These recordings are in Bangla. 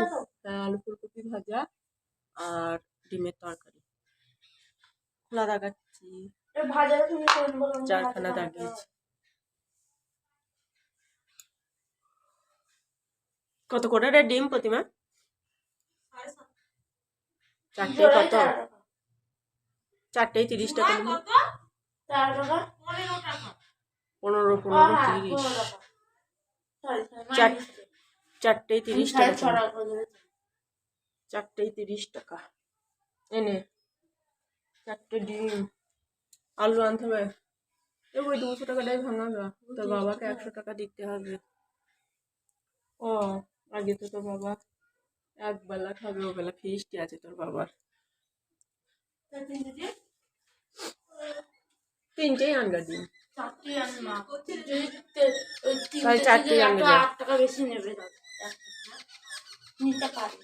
হ্যাঁ, আলু ফুলকপি ভাজা আর ডিমের তরকারি। খোলা দাগাচ্ছি চারখানা দাগিয়েছি কত করে রে ডিম প্রতিমা? চারটে কত? চারটেই তিরিশ টাকা নিবি। চার টাকা। পনেরো পনেরো হ্যাঁ তিরিশ। পনেরো চারটেই তিরিশ টাকা। চারটেই তিরিশ টাকা। এনে চারটে ডিম আলু আনতে হবে। এ ওই দুশো টাকাটাই ভাঙাবে তোর বাবাকে একশো টাকা দিতে হবে। ও আগে তো তোর বাবা এক বেলা খাবে ও বেলা ফিস্টি আছে তোর বাবার। তিনটেই আনগা ডিম। চারটি আনি না। যদি তে- ওই তিনটে তাহলে চারটি আট টাকা বেশি নেবে। নিতে পারি।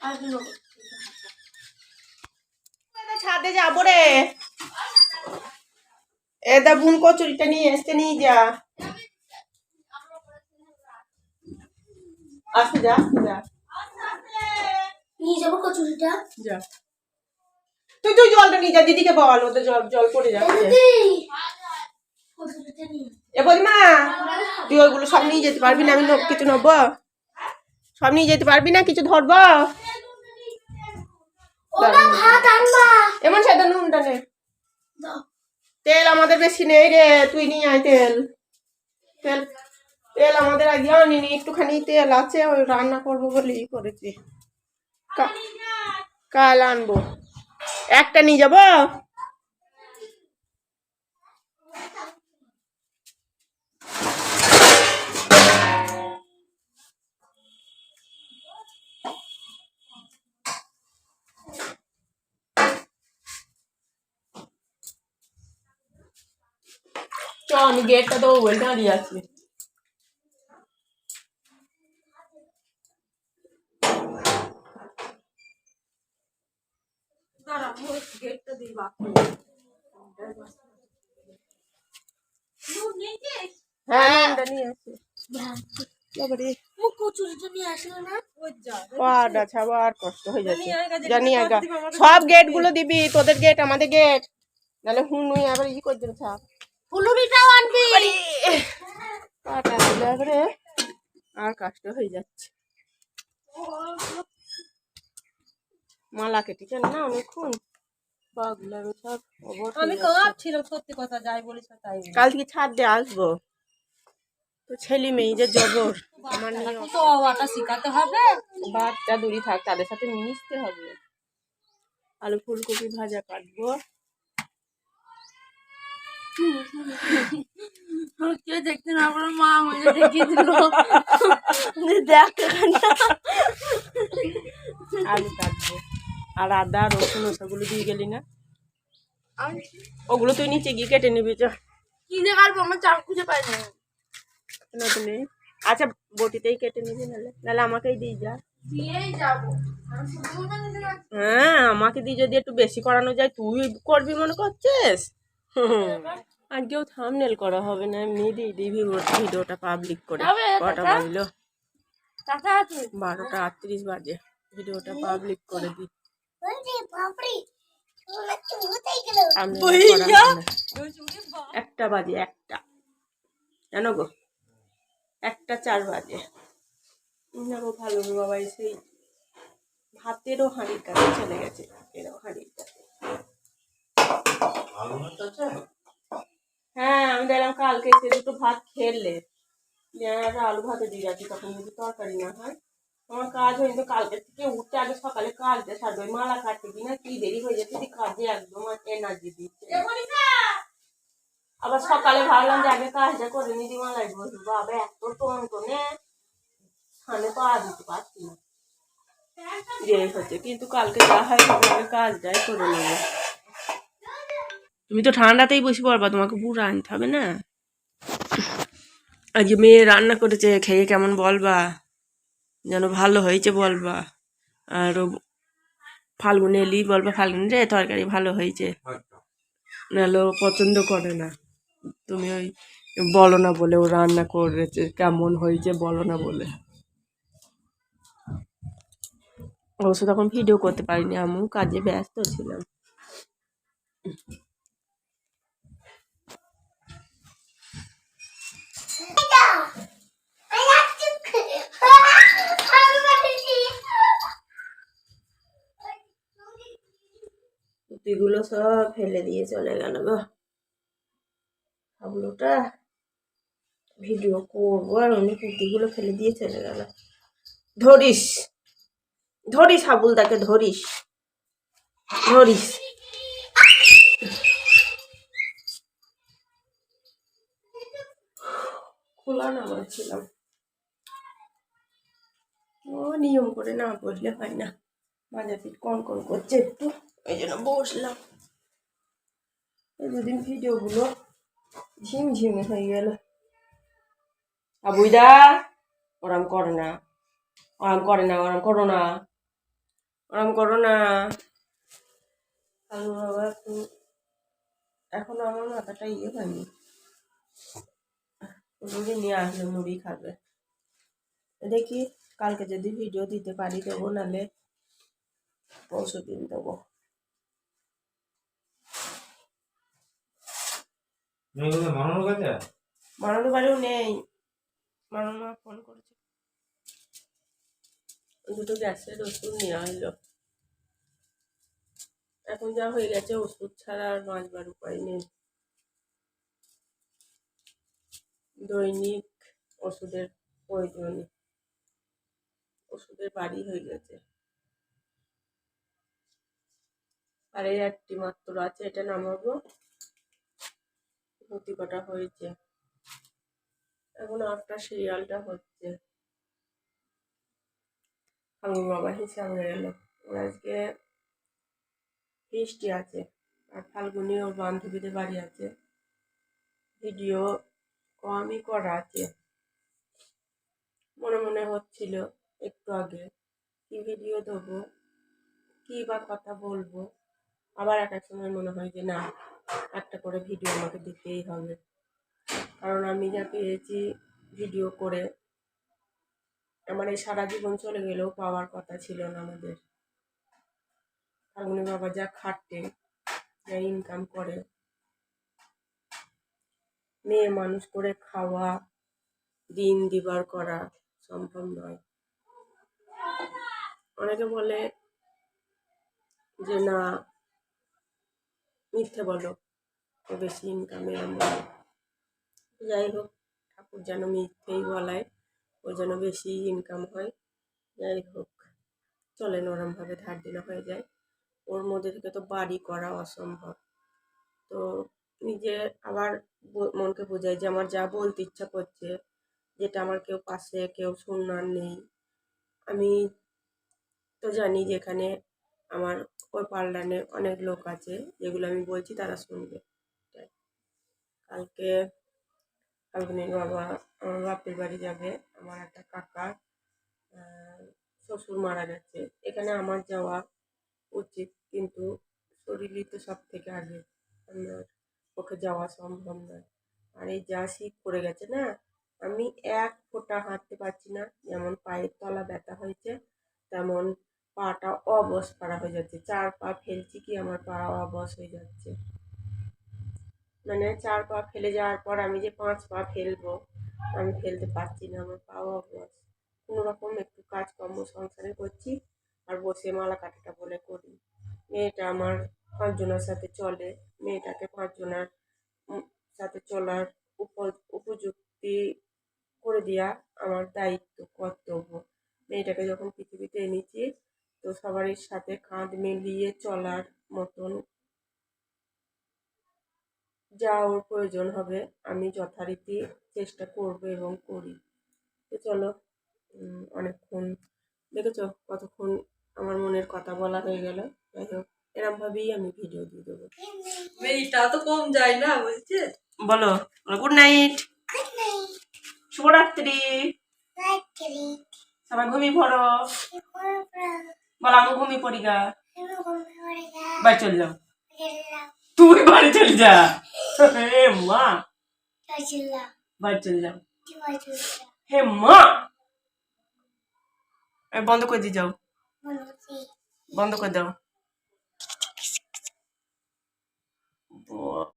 আর ছাদে যাব রে। এদা বুন কচুরিটা নিয়ে এসছে নিয়ে যা। আসতে যা আসতে যা। নিয়ে যাব কচুরিটা। যা। তুই তুই জলটা নিয়ে যা দিদিকে বল ওদের জল জল পড়ে যাচ্ছে। এ বলিমা তুই ওইগুলো সব নিয়ে যেতে পারবি না আমি কিছু নেব? সব নিয়ে যেতে পারবি না? কিছু ধরবো? এমন সাদা নুনটা নে। তেল আমাদের বেশি নেই রে তুই নিয়ে আয় তেল। তেল তেল আমাদের আগে আনিনি একটুখানি তেল আছে ওই রান্না করব বলেই করেছি। কাল আনব। একটা নিয়ে যাব? আমি গেটটা তো ওই দাঁড়িয়ে আছি গেটটা হ্যাঁ। নিয়ে আসি হয়ে সব গেটগুলো দিবি তোদের গেট আমাদের গেট নাহলে হুন নুই আবার ই করে দেবে ছাপ ফুলুরিটাও আনবি। পাটা আর কষ্ট হয়ে যাচ্ছে। মালা কেটেছেন না অনেকক্ষণ? পাগুলো সব আমি যাচ্ছে। সত্যি কথা যাই বলিস তাই কাল থেকে ছাদ দিয়ে আসব। তো ছেলে মেয়ে যে জবর আমার তো শিখাতে হবে? বাচ্চা দূরে থাক তাদের সাথে মিশতে হবে। আলু ফুলকপি ভাজা কাটবো। কেউ দেখতে না পারে মা আমাকে দেখিয়ে দিল। দেখ আলু কাটবো। আর আদা রসুন ওগুলো দিয়ে গেলি না? ওগুলো তুই নিচে গিয়ে কেটে নিবি চ কি যে কাটবো আমার চাল খুঁজে পাই না। না তো নেই। আচ্ছা বটিতেই কেটে নিবি নাহলে নাহলে আমাকেই দিয়ে যা। দিয়েই যাব। হ্যাঁ আমাকে দিয়ে যদি একটু বেশি করানো যায় তুই করবি মনে করছিস? আজকেও থামনেল করা হবে না এমনি দিয়ে দিবি ভিডিওটা পাবলিক করে। কটা? বাজলো? বারোটা আটত্রিশ বাজে। ভিডিওটা পাবলিক করে দিই। একটা বাজে একটা। জানো গো? একটা চার বাজে। যাব ভালো বাবা সেই ভাতেরও হাঁড়ির কাছে চলে গেছে ভাতেরও হাঁড়ির কাছে। হ্যাঁ আমি দেখলাম কালকে সে দুটো ভাত একটা আলু ভাতে দিয়ে যাচ্ছি তখন যদি তরকারি না হয়। আমার কাজ হয়নি তো কালকে থেকে উঠতে আগে সকালে কাজটা সারবে। মালা কাটতে কিনা কি দেরি হয়ে যাচ্ছে কাজে একদম এনার্জি দিচ্ছে আবার সকালে ভাবলাম যে আগে কাজটা করে নি দি মালাই বসবো। বাবা এত টন টনে সামনে পা দিতে পারছি না। দেরি হচ্ছে কিন্তু কালকে যা হয় কাজটাই করে নেব। তুমি তো ঠান্ডাতেই বসে পড়বা তোমাকে পুরো আনতে হবে না? আজকে মেয়ে রান্না করেছে খেয়ে কেমন বলবা? যেন ভালো হয়েছে বলবা। আর ফাল্গুন এলি বলবা ফাল্গুন রে তরকারি ভালো হয়েছে। নাহলে ও পছন্দ করে না। তুমি ওই বলো না বলে ও রান্না করেছে কেমন হয়েছে বলো না বলে। অবশ্য তখন ভিডিও করতে পারিনি আমিও কাজে ব্যস্ত ছিলাম। পুঁতিগুলো সব ফেলে দিয়ে চলে গেল গো। হাবলুটা ভিডিও করব আর উনি পুঁতিগুলো ফেলে দিয়ে চলে গেল। ধরিস ধরিস হাবুলদাকে ধরিস ধরিস। খোলা নিয়ম করে না বসলে হয় না। কন কন করছে একটু, ওই জন্য বসলাম। এই দুদিন ভিডিওগুলো ঝিমঝিমে হয়ে গেল। আবুইদা, ওরম করে না। ওরম করে না, ওরম করো না। ওরম করো না। আলু বাবা এখনও আমার মাথাটা ইয়ে হয়নি। মুড়ি নিয়ে আসলে মুড়ি খাবে। দেখি কালকে যদি ভিডিও দিতে পারি দেবো নাহলে পরশু দিন দেবো। মানানোর বাড়িও নেই। মানানো ফোন করেছে। দুটো গ্যাসের ওষুধ নেওয়া হলো। এখন যা হয়ে গেছে ওষুধ ছাড়া আর বাঁচবার উপায় নেই। দৈনিক ওষুধের প্রয়োজন। ওষুধের বাড়ি হয়ে গেছে। আর এই একটি মাত্র আছে, এটা নামাবো। প্রতি কটা হয়েছে। এখন আটটা সিরিয়ালটা হচ্ছে। ফাল্গুন বাবা হিসাব হয়ে গেল আজকে বৃষ্টি আছে। আর ফাল্গুনি ওর বান্ধবীদের বাড়ি আছে। ভিডিও কমই করা আছে মনে মনে হচ্ছিল একটু আগে, কি ভিডিও দেবো কি বা কথা বলব। আবার এক এক সময় মনে হয় যে না, একটা করে ভিডিও আমাকে দিতেই হবে। কারণ আমি যা পেয়েছি ভিডিও করে, আমার এই সারা জীবন চলে গেলেও পাওয়ার কথা ছিল না আমাদের। ফাল্গুনি বাবা যা খাটে যা ইনকাম করে মেয়ে মানুষ করে খাওয়া, দিন দিবার করা সম্ভব নয়। অনেকে বলে যে, না, মিথ্যে বলো বেশি ইনকামে আমরা যাই হোক, ঠাকুর যেন মিথ্যেই বলায়, ও যেন বেশি ইনকাম হয়, যাই হোক। চলে নরমভাবে ধার দেনা হয়ে যায়। ওর মধ্যে থেকে তো বাড়ি করা অসম্ভব। তো নিজে আবার মনকে বোঝাই যে আমার যা বলতে ইচ্ছা করছে, যেটা আমার কেউ পাশে, কেউ শুননার নেই। আমি তো জানি যে এখানে আমার ওই পাল্লানে অনেক লোক আছে, যেগুলো আমি বলছি তারা শুনবে। কালকে ফাল্গুনির বাবা, আমার বাপের বাড়ি যাবে, আমার একটা কাকা শ্বশুর মারা গেছে। এখানে আমার যাওয়া উচিত, কিন্তু শরীরই তো সব থেকে আগে। আমার পক্ষে যাওয়া সম্ভব নয়। আর এই যা শীত পড়ে গেছে না, আমি এক ফোঁটা হাঁটতে পারছি না। যেমন পায়ের তলা ব্যথা হয়েছে, তেমন পাটা অবশ করা হয়ে যাচ্ছে। চার পা ফেলছি কি, আমার পা অবশ হয়ে যাচ্ছে। মানে চার পা ফেলে যাওয়ার পর আমি যে পাঁচ পা ফেলব, আমি ফেলতে পারছি না, আমার পা অবশ। কোনো রকম একটু কাজকর্ম সংসারে করছি আর বসে মালা কাটাটা বলে করি। মেয়েটা আমার পাঁচজনের সাথে চলে। মেয়েটাকে পাঁচজনের সাথে চলার উপ- উপযুক্তি করে দেওয়া আমার দায়িত্ব, কর্তব্য। মেয়েটাকে যখন পৃথিবীতে এনেছি, তো সবারই সাথে কাঁধ মিলিয়ে চলার মতন যা ওর প্রয়োজন হবে, আমি যথারীতি চেষ্টা করব এবং করি। তো চলো অনেকক্ষণ দেখেছ কতক্ষণ আমার মনের কথা বলা হয়ে গেল? যাই আমি ভিডিও দিয়ে দেবো। মেয়েটা তো কম যায় না বুঝছে বলো গুড নাইট শুভরাত্রি। সবাই ঘুমিয়ে পড়ো। বলো আমি ঘুমিয়ে পড়ি গা। বাড়ি চলে যাও। তুই বাড়ি চলে যা। হে মা। বাড়ি চলে যাও। হে মা। বন্ধ করে দিয়ে যাও। বন্ধ করে দাও। 我